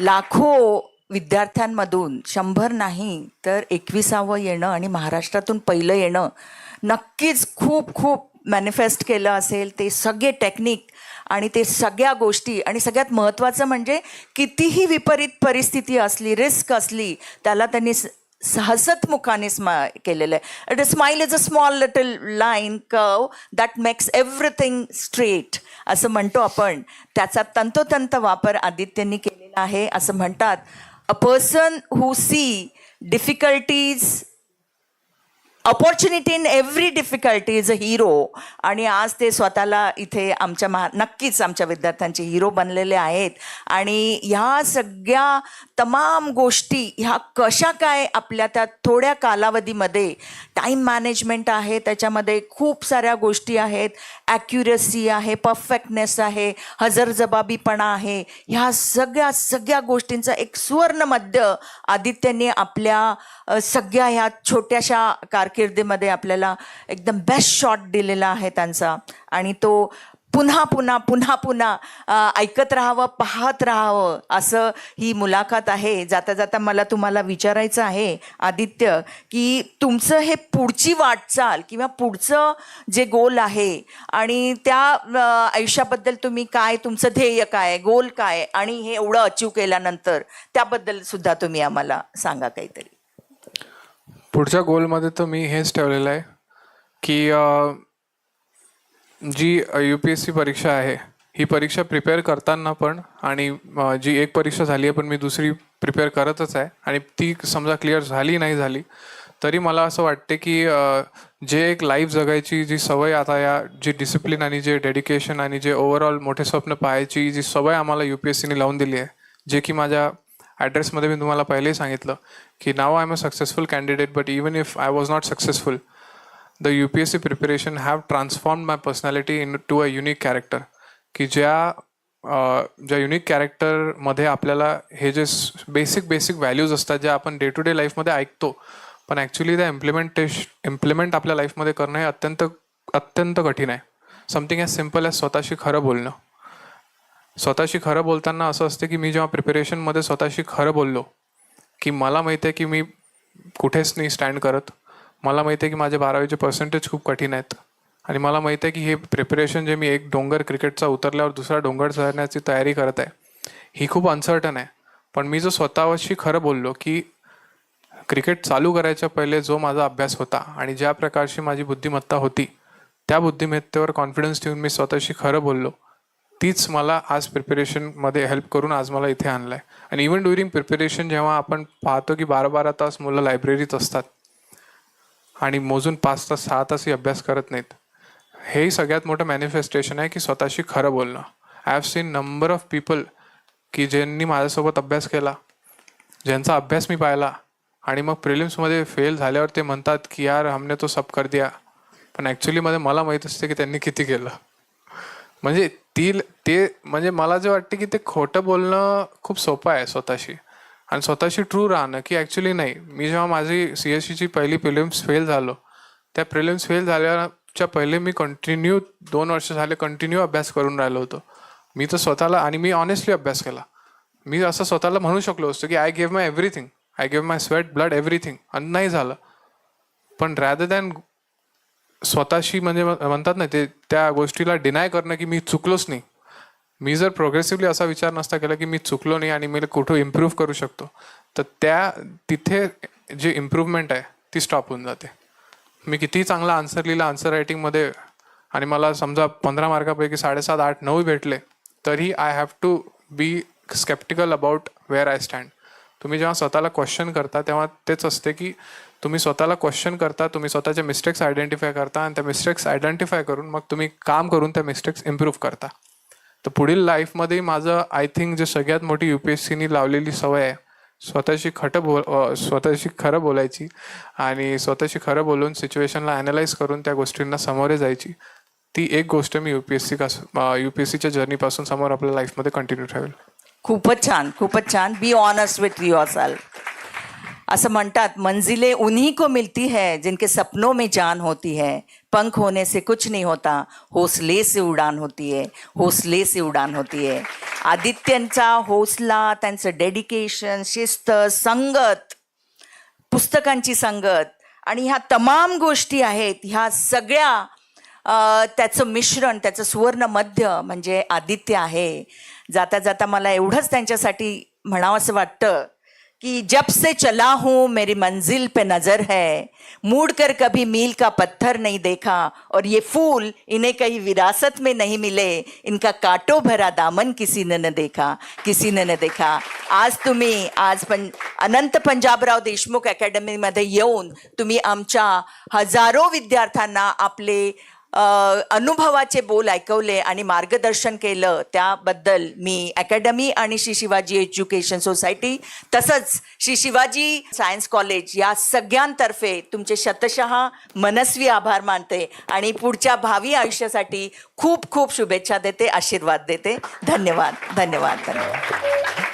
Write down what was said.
लाखो विद्यार्थ्यांमधून शंभर नाही तर एकविसावं येणं आणि महाराष्ट्रातून पहिलं येणं नक्कीच खूप खूप मॅनिफेस्ट केलं असेल. ते सगळे टेक्निक आणि ते सगळ्या गोष्टी आणि सगळ्यात महत्त्वाचं म्हणजे कितीही विपरीत परिस्थिती असली रिस्क असली त्याला त्यांनी स- हसत स्मा केलेलं आहे. A smile is a small little line curve that makes everything straight असं म्हणतो आपण. त्याचा तंतोतंत वापर आदित्यनी केला. आहे असं म्हणतात. A person who see difficulties opportunity in every difficulty is a hero आणि आज ते स्वतःला इथे आमच्या महा नक्कीच आमच्या विद्यार्थ्यांचे हिरो बनलेले आहेत. आणि ह्या सगळ्या तमाम गोष्टी ह्या कशा काय आपल्या त्या थोड्या कालावधीमध्ये टाईम मॅनेजमेंट आहे त्याच्यामध्ये खूप साऱ्या गोष्टी आहेत. ॲक्युरसी आहे परफेक्टनेस आहे हजरजबाबीपणा आहे. ह्या सगळ्या सगळ्या गोष्टींचा एक सुवर्ण मध्य आदित्यने आपल्या सगळ्या ह्या छोट्याशा कारकिर्दीमध्ये आपल्याला एकदम बेस्ट शॉट दिलेला आहे त्यांचा. आणि तो पुन्हा पुन्हा पुन्हा पुन्हा ऐकत राहावं पाहत राहावं असं ही मुलाखत आहे. जाता जाता मला तुम्हाला विचारायचं आहे आदित्य की तुमचं हे पुढची वाटचाल किंवा पुढचं जे गोल आहे आणि त्या आयुष्याबद्दल तुम्ही काय तुमचं ध्येय काय गोल काय आणि हे एवढं अचीव केल्यानंतर त्याबद्दल सुद्धा तुम्ही आम्हाला सांगा काहीतरी. पुढच्या गोलमध्ये तर मी हेच ठेवलेलं आहे की जी यू पी एस सी परीक्षा आहे ही परीक्षा प्रिपेअर करताना पण आणि जी एक परीक्षा झाली आहे पण मी दुसरी प्रिपेअर करतच आहे आणि ती समजा क्लिअर झाली नाही झाली तरी मला असं वाटते की जे एक लाईफ जगायची जी सवय आता या जी डिसिप्लिन आणि जे डेडिकेशन आणि जे ओव्हरऑल मोठे स्वप्न पाहायची जी सवय आम्हाला यू पी एस सीने लावून दिली आहे जे की माझ्या ॲड्रेसमध्ये मी तुम्हाला पहिलेही सांगितलं की नाव I am a successful candidate but even if I was not successful the U P S C preparation have transform my personality into a unique character की ज्या ज्या युनिक कॅरेक्टरमध्ये आपल्याला हे जे बेसिक बेसिक व्हॅल्यूज असतात ज्या आपण डे टू डे लाईफमध्ये ऐकतो पण ॲक्च्युली त्या इम्प्लिमेंटेश इम्प्लिमेंट आपल्या लाईफमध्ये करणं हे अत्यंत अत्यंत कठीण आहे. समथिंग ॲज सिंपल ॲज स्वतःशी खरं बोलणं. स्वतःशी खरं बोलताना असं असते की मी जेव्हा प्रिपरेशनमध्ये स्वतःशी खरं बोललो की मला माहिती आहे की मी कुठेच नाही स्टँड करत. मला माहिती आहे की माझे बारावीचे पर्सेंटेज खूप कठीण आहेत. आणि मला माहिती आहे की हे प्रिपरेशन जे मी एक डोंगर क्रिकेटचा उतरल्यावर दुसरा डोंगर चढण्याची तयारी करत आहे ही खूप अनसर्टन आहे. पण मी जो स्वतःशी खरं बोललो की क्रिकेट चालू करायच्या पहिले जो माझा अभ्यास होता आणि ज्या प्रकारची माझी बुद्धिमत्ता होती त्या बुद्धिमत्तेवर कॉन्फिडन्स ठेवून मी स्वतःशी खरं बोललो. तीच मला आज प्रिपरेशनमध्ये हेल्प करून आज मला इथे आणलं आहे आणि इवन ड्युरिंग प्रिपरेशन जेव्हा आपण पाहतो की बारा बारा तास मुलं लायब्ररीत असतात आणि मोजून पाच तास सहा तासही अभ्यास करत नाहीत हेही सगळ्यात मोठं मॅनिफेस्टेशन आहे की स्वतःशी खरं बोलणं. I have seen number of people की ज्यांनी माझ्यासोबत अभ्यास केला ज्यांचा अभ्यास मी पाहिला आणि मग प्रिलिम्समध्ये फेल झाल्यावर ते म्हणतात की यार हमने तो सब कर दिया. पण ॲक्च्युलीमध्ये मला माहीत असते की त्यांनी किती केलं. म्हणजे ती ते म्हणजे मला जे वाटते की ते खोटं बोलणं खूप सोपं आहे स्वतःशी. आणि स्वतःशी ट्रू राहणं की ॲक्च्युली नाही. मी जेव्हा माझी सी एस सीची पहिली प्रिलिम्स फेल झालो त्या प्रिलिम्स फेल झाल्याच्या पहिले मी कंटिन्यू दोन वर्ष झाले कंटिन्यू अभ्यास करून राहिलो होतो. मी तर स्वतःला आणि मी ऑनेस्टली अभ्यास केला. मी असं स्वतःला म्हणू शकलो असतो की I gave my everything I gave my sweat blood everything आणि नाही झालं. पण रॅदर दॅन स्वतःशी म्हणजे म्हणतात ना ते त्या गोष्टीला डिनाय करणं की मी चुकलोच नाही. मी जर प्रोग्रेसिव्हली असा विचार नसता केला की मी चुकलो नाही आणि मी कुठं इम्प्रूव्ह करू शकतो तर त्या तिथे जे इम्प्रूव्हमेंट आहे ती स्टॉप होऊन जाते. मी कितीही चांगला आन्सर लिहिला आन्सर रायटिंगमध्ये आणि मला समजा पंधरा मार्कापैकी साडेसात आठ नऊ भेटले तरी I have to be sceptical about where I stand तुम्ही जेव्हा स्वतःला क्वेश्चन करता तेव्हा तेच असते की तुम्ही स्वतःला क्वेश्चन करता तुम्ही स्वतःचे मिस्टेक्स आयडेंटिफाय करता आणि त्या मिस्टेक्स आयडेंटिफाय करून मग तुम्ही काम करून त्या मिस्टेक्स इम्प्रूव्ह करता. तर पुढील लाईफमध्ये माझं आय थिंक जे सगळ्यात मोठी यू पी एस सीनी लावलेली सवय आहे स्वतःशी खटं बोल स्वतःशी खरं बोलायची आणि स्वतःशी खरं बोलून सिच्युएशनला ॲनालाइज करून त्या गोष्टींना सामोरे जायची. ती एक गोष्ट मी U P S C U P S सीच्या जर्नीपासून समोर आपल्या लाईफमध्ये कंटिन्यू ठेवेल. खूपच छान खूपच छान. Be honest with yourself असं म्हणतात मंजिले उन्हीं को मिलती है जिनके सपनों में जान होती है। पंख होने से कुछ नहीं होता हौसले से उडान होती है हौसले से उडान होती है। आदित्यांचा हौसला त्यांचं डेडिकेशन शिस्त संगत पुस्तकांची संगत आणि ह्या तमाम गोष्टी आहेत ह्या सगळ्या त्याचं मिश्रण त्याचं सुवर्ण मध्य म्हणजे आदित्य आहे. जाता जाता मला एवढंच त्यांच्यासाठी म्हणावंसं वाटतं. कि जब से चला हूँ, मेरी मंजिल पे नज़र है। मुड़ कर कभी मील का पत्थर नहीं देखा और ये फूल इन्हें कहीं विरासत में नहीं मिले। इनका कांटों भरा दामन किसी ने न देखा, किसी ने न देखा। आज तुम्ही, आज पण अनंत पंजाबराव देशमुख अकॅडमीमध्ये येऊन तुम्ही आमच्या हजारो विद्यार्थ्यांना आपले अनुभवाचे बोल ऐकवले आणि मार्गदर्शन केलं त्याबद्दल मी अकॅडमी आणि श्री शिवाजी एज्युकेशन सोसायटी तसंच श्री शिवाजी सायन्स कॉलेज या सगळ्यांतर्फे तुमचे शतशः मनस्वी आभार मानते आणि पुढच्या भावी आयुष्यासाठी खूप खूप शुभेच्छा देते आशीर्वाद देते. धन्यवाद धन्यवाद धन्यवाद.